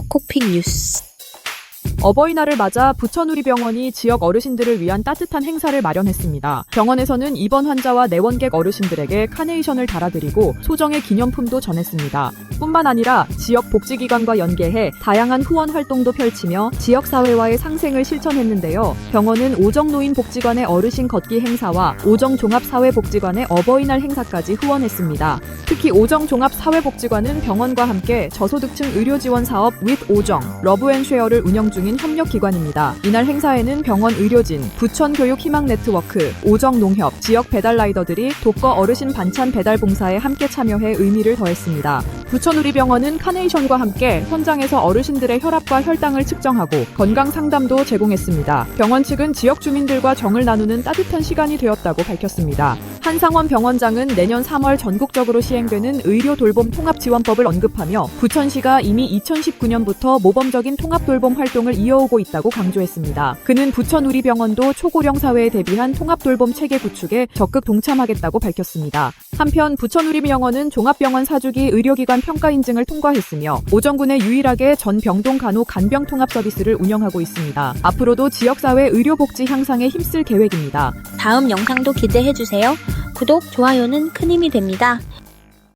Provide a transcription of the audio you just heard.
초코픽 뉴스. 어버이날을 맞아 부천우리병원이 지역 어르신들을 위한 따뜻한 행사를 마련했습니다. 병원에서는 입원 환자와 내원객 어르신들에게 카네이션을 달아드리고 소정의 기념품도 전했습니다. 뿐만 아니라 지역 복지기관과 연계해 다양한 후원 활동도 펼치며 지역사회와의 상생을 실천했는데요. 병원은 오정노인 복지관의 어르신 걷기 행사와 오정종합사회복지관의 어버이날 행사까지 후원했습니다. 특히 오정종합사회복지관은 병원과 함께 저소득층 의료지원 사업 윗 오정, 러브앤쉐어를 운영 중인 협력기관입니다. 이날 행사에는 병원 의료진, 부천교육희망네트워크, 오정농협, 지역 배달라이더들이 독거 어르신 반찬 배달 봉사에 함께 참여해 의미를 더했습니다. 부천우리병원은 카네 이션과 함께 현장에서 어르신들의 혈압과 혈당을 측정하고 건강 상담도 제공했습니다. 병원 측은 지역 주민들과 정을 나누는 따뜻한 시간이 되었다고 밝혔습니다. 한상원 병원장은 내년 3월 전국적으로 시행되는 의료 돌봄 통합 지원법을 언급하며 부천시가 이미 2019년부터 모범적인 통합 돌봄 활동을 이어오고 있다고 강조했습니다. 그는 부천 우리 병원도 초고령 사회에 대비한 통합 돌봄 체계 구축에 적극 동참하겠다고 밝혔습니다. 한편 부천 우리 병원은 종합병원 사주기 의료기관 평가 인증을 통과했으며 오정군에 유일하게 전 병동 간호 간병 통합 서비스를 운영하고 있습니다. 앞으로도 지역사회 의료복지 향상에 힘쓸 계획입니다. 다음 영상도 기대해주세요. 구독, 좋아요는 큰 힘이 됩니다.